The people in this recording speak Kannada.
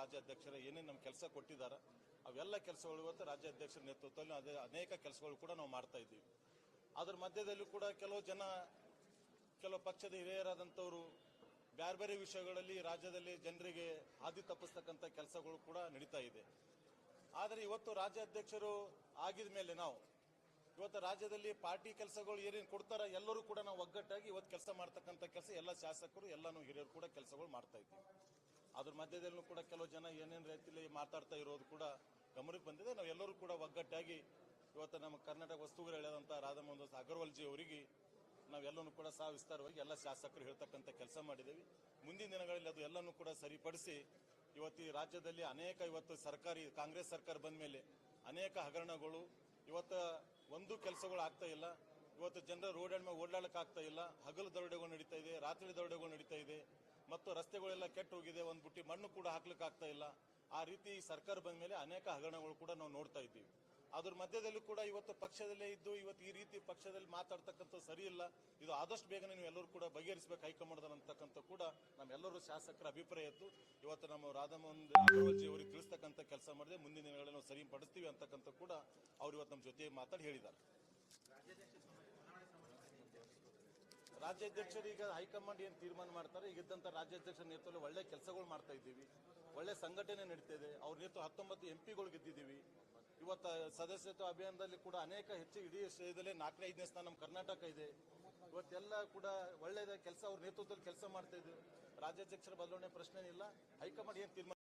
ರಾಜ್ಯಾಧ್ಯಕ್ಷರ ಏನೇನು ನಮ್ಮ ಕೆಲಸ ಕೊಟ್ಟಿದ್ದಾರೆ ಅವೆಲ್ಲ ಕೆಲಸಗಳು ಇವತ್ತು ರಾಜ್ಯಾಧ್ಯಕ್ಷರ ನೇತೃತ್ವದಲ್ಲಿ ಅದೇ ಅನೇಕ ಕೆಲಸಗಳು ಕೂಡ ನಾವು ಮಾಡ್ತಾ ಇದ್ದೀವಿ. ಅದ್ರ ಮಧ್ಯದಲ್ಲಿ ಕೂಡ ಕೆಲವು ಜನ, ಕೆಲವು ಪಕ್ಷದ ಹಿರಿಯರಾದಂಥವರು ಬೇರೆ ಬೇರೆ ವಿಷಯಗಳಲ್ಲಿ ರಾಜ್ಯದಲ್ಲಿ ಜನರಿಗೆ ಹಾದಿ ತಪ್ಪಿಸ್ತಕ್ಕಂಥ ಕೆಲಸಗಳು ಕೂಡ ನಡೀತಾ ಇದೆ. ಆದರೆ ಇವತ್ತು ರಾಜ್ಯಾಧ್ಯಕ್ಷರು ಆಗಿದ ಮೇಲೆ ನಾವು, ಇವತ್ತು ರಾಜ್ಯದಲ್ಲಿ ಪಾರ್ಟಿ ಕೆಲಸಗಳು ಏನೇನು ಕೊಡ್ತಾರ ಎಲ್ಲರೂ ಕೂಡ ನಾವು ಒಗ್ಗಟ್ಟಾಗಿ ಇವತ್ತು ಕೆಲಸ ಮಾಡ್ತಕ್ಕಂಥ ಕೆಲಸ ಎಲ್ಲ ಶಾಸಕರು, ಎಲ್ಲಾನು ಹಿರಿಯರು ಕೂಡ ಕೆಲಸಗಳು ಮಾಡ್ತಾ ಇದ್ದೀವಿ. ಅದ್ರ ಮಧ್ಯದಲ್ಲೂ ಕೂಡ ಕೆಲವು ಜನ ಏನೇನು ರೀತಿಯಲ್ಲಿ ಮಾತಾಡ್ತಾ ಇರೋದು ಕೂಡ ಗಮನಕ್ಕೆ ಬಂದಿದೆ. ನಾವು ಎಲ್ಲರೂ ಕೂಡ ಒಗ್ಗಟ್ಟಾಗಿ ಇವತ್ತು ನಮ್ಮ ಕರ್ನಾಟಕ ವಸ್ತುಗಳು ಹೇಳಿದಂಥ ರಾಧಾಮೋಹನ್ ಅಗರ್ವಾಲ್ ಜಿ ಅವರಿಗೆ ನಾವೆಲ್ಲನೂ ಕೂಡ ಸಹ ವಿಸ್ತಾರವಾಗಿ ಎಲ್ಲ ಶಾಸಕರು ಹೇಳ್ತಕ್ಕಂಥ ಕೆಲಸ ಮಾಡಿದ್ದೇವೆ ಮುಂದಿನ ದಿನಗಳಲ್ಲಿ ಅದು ಎಲ್ಲನೂ ಕೂಡ ಸರಿಪಡಿಸಿ ಇವತ್ತು ಈ ರಾಜ್ಯದಲ್ಲಿ ಅನೇಕ ಇವತ್ತು ಸರ್ಕಾರಿ ಕಾಂಗ್ರೆಸ್ ಸರ್ಕಾರ ಬಂದ ಮೇಲೆ ಅನೇಕ ಹಗರಣಗಳು ಇವತ್ತು ಒಂದು ಕೆಲಸಗಳು ಆಗ್ತಾ ಇಲ್ಲ. ಇವತ್ತು ಜನರ ರೋಡ್ ಮೇಲೆ ಓಡಾಡಕ್ಕೆ ಆಗ್ತಾ ಇಲ್ಲ. ಹಗಲು ದರೋಡೆಗಳು ನಡೀತಾ ಇದೆ, ರಾತ್ರಿ ದರೋಡೆಗಳು ನಡೀತಾ ಇದೆ. ಮತ್ತು ರಸ್ತೆಗಳೆಲ್ಲ ಕೆಟ್ಟು ಹೋಗಿದೆ ಒಂದು ಬುಟ್ಟಿ ಮಣ್ಣು ಕೂಡ ಹಾಕ್ಲಿಕ್ಕೆ ಆಗ್ತಾ ಇಲ್ಲ. ಆ ರೀತಿ ಸರ್ಕಾರ ಬಂದ ಮೇಲೆ ಅನೇಕ ಹಗರಣಗಳು ಕೂಡ ನಾವು ನೋಡ್ತಾ ಇದ್ದೀವಿ. ಅದ್ರ ಮಧ್ಯದಲ್ಲೂ ಕೂಡ ಇವತ್ತು ಪಕ್ಷದಲ್ಲೇ ಇದ್ದು, ಇವತ್ತು ಈ ರೀತಿ ಪಕ್ಷದಲ್ಲಿ ಮಾತಾಡ್ತಕ್ಕಂಥ ಸರಿ ಇಲ್ಲ. ಇದು ಆದಷ್ಟು ಬೇಗನೆ ನೀವು ಎಲ್ಲರೂ ಕೂಡ ಬಗೆಹರಿಸಬೇಕು ಹೈಕಮಾಂಡ್ದಲ್ಲಿ ಅಂತಕ್ಕಂಥ ಕೂಡ ನಮ್ಮೆಲ್ಲರೂ ಶಾಸಕರ ಅಭಿಪ್ರಾಯ ಇತ್ತು. ಇವತ್ತು ನಮ್ಮ ರಾಧಾಮೋಹನ್ ಅಗರ್ವಾಲ್ಜಿ ಅವರಿಗೆ ತಿಳಿಸ್ತಕ್ಕಂಥ ಕೆಲಸ ಮಾಡಿದೆ. ಮುಂದಿನ ದಿನಗಳಲ್ಲಿ ನಾವು ಸರಿಪಡಿಸ್ತೀವಿ ಅಂತಕ್ಕಂಥ ಕೂಡ ಅವ್ರು ಇವತ್ತು ನಮ್ಮ ಜೊತೆ ಮಾತಾಡಿ ಹೇಳಿದ್ದಾರೆ. ರಾಜ್ಯಾಧ್ಯಕ್ಷರು ಈಗ ಹೈಕಮಾಂಡ್ ಏನ್ ತೀರ್ಮಾನ ಮಾಡ್ತಾರೆ? ಈಗ ಇದ್ದಂತ ರಾಜ್ಯಾಧ್ಯಕ್ಷರ ನೇತೃತ್ವದಲ್ಲಿ ಒಳ್ಳೆ ಕೆಲಸಗಳು ಮಾಡ್ತಾ ಇದ್ದೀವಿ. ಒಳ್ಳೆ ಸಂಘಟನೆ ನಡೀತಾ ಇದೆ. ಅವ್ರ ನೇತೃತ್ವ ಹತ್ತೊಂಬತ್ತು ಎಂಪಿಗಳು ಗೆದ್ದಿದ್ದೀವಿ. ಇವತ್ತ ಸದಸ್ಯತ್ವ ಅಭಿಯಾನದಲ್ಲಿ ಕೂಡ ಅನೇಕ ಹೆಚ್ಚು ಇಡೀ ದೇಶದಲ್ಲಿ ನಾಲ್ಕನೇ ಐದನೇ ಸ್ಥಾನ ನಮ್ಮ ಕರ್ನಾಟಕ ಇದೆ. ಇವತ್ತೆಲ್ಲ ಕೂಡ ಒಳ್ಳೆಯ ಕೆಲಸ, ಅವ್ರ ನೇತೃತ್ವದಲ್ಲಿ ಕೆಲಸ ಮಾಡ್ತಾ ಇದ್ದೀವಿ ರಾಜ್ಯಾಧ್ಯಕ್ಷರ ಬದಲಾವಣೆ ಪ್ರಶ್ನೆ ಇಲ್ಲ. ಹೈಕಮಾಂಡ್ ಏನು ತೀರ್ಮಾನ